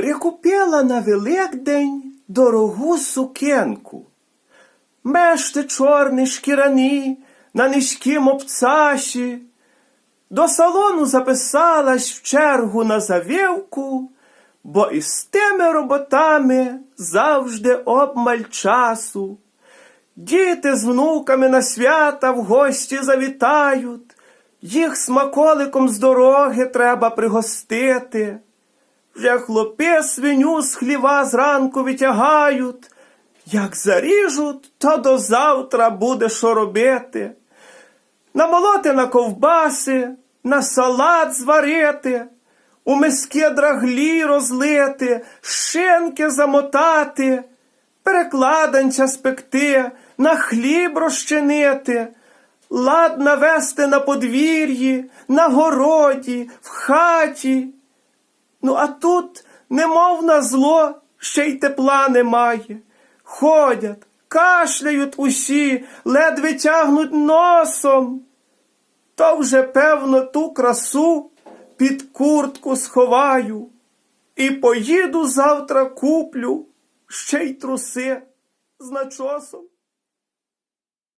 Прикупила на Великдень дорогу сукенку. Мешти чорний шкіряні на низькім обцаші. До салону записалась в чергу на завівку, бо із тими роботами завжди обмаль часу. Діти з внуками на свята в гості завітають, їх смаколиком з дороги треба пригостити. Вже хлопи свиню з хліва зранку витягають, як заріжуть, то до завтра буде що робити. Намолоти на ковбаси, на салат зварити, у миски драглі розлити, шинки замотати, перекладанця спекти, на хліб розчинити, лад навести на подвір'ї, на городі, в хаті. Ну, а тут, немов на зло, ще й тепла немає. Ходять, кашляють усі, ледве тягнуть носом. То вже, певно, ту красу під куртку сховаю. І поїду завтра куплю ще й труси з начосом.